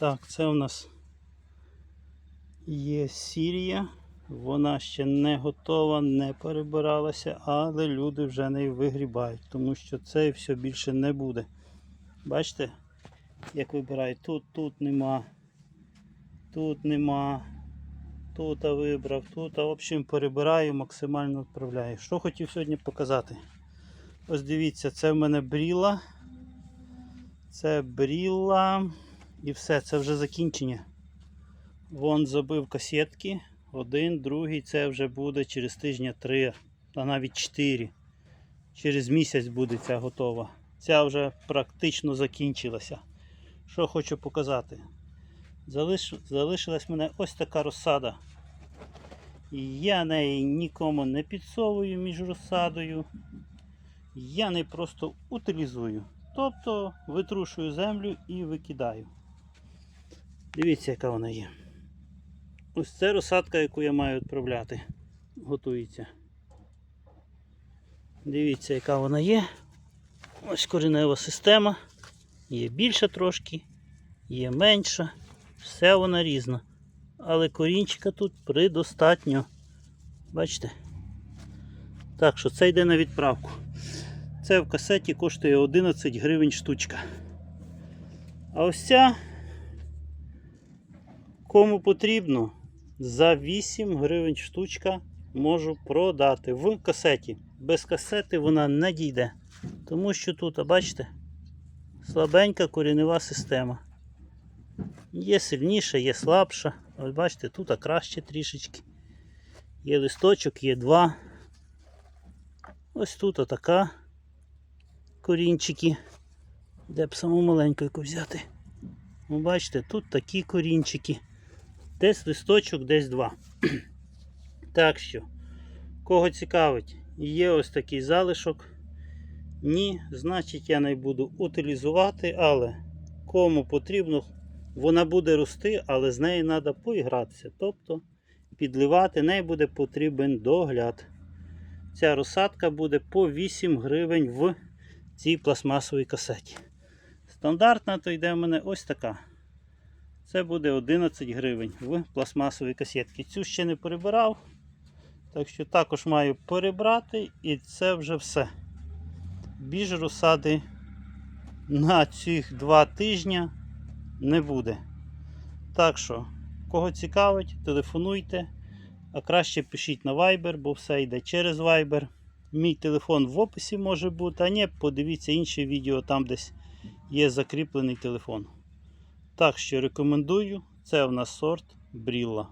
Так, це у нас є Сірія. Вона ще не готова, не перебиралася, але люди вже нею вигрібають, тому що це все більше не буде. Бачите, як вибирають? Тут, тут нема, тут нема, тут вибрав, тут, а в общем перебираю, максимально відправляю. Що хотів сьогодні показати? Ось дивіться, це в мене бріла. Це бріла. І все, це вже закінчення. Вон забив касетки. Один, другий, це вже буде через тижня три, а навіть чотири. Через місяць буде ця готова. Ця вже практично закінчилася. Що хочу показати? Залиш... Залишилась мене ось така розсада. Я неї нікому не підсовую між розсадою. Я не просто утилізую. Тобто витрушую землю і викидаю. Дивіться, яка вона є. Ось це розсадка, яку я маю відправляти. Готується. Дивіться, яка вона є. Ось коренева система. Є більша трошки, є менша. Все вона різна. Але корінчика тут предостатньо. Бачите? Так що це йде на відправку. Це в касеті коштує 11 гривень штучка. А ось ця, кому потрібно, за 8 гривень штучка можу продати в касеті. Без касети вона не дійде. Тому що тут, а бачите, слабенька корінева система. Є сильніша, є слабша. Ось бачите, тут краще трішечки. Є листочок, є два. Ось тут така корінчики. Де б саму маленьку взяти. Ви бачите, тут такі корінчики. Десь листочок, десь два. Так що, кого цікавить, є ось такий залишок. Ні, значить я не буду утилізувати, але кому потрібно, вона буде рости, але з нею треба поігратися. Тобто підливати, неї буде потрібен догляд. Ця розсадка буде по 8 гривень в цій пластмасовій касеті. Стандартна то йде в мене ось така. Це буде 11 гривень в пластмасовій касетці. Цю ще не перебирав. Так що також маю перебрати і це вже все. Більш розсади на цих два тижні не буде. Так що, кого цікавить, телефонуйте. А краще пишіть на Viber, бо все йде через Viber. Мій телефон в описі може бути, а ні, подивіться інше відео, там десь є закріплений телефон. Так що рекомендую. Це у нас сорт Брілла.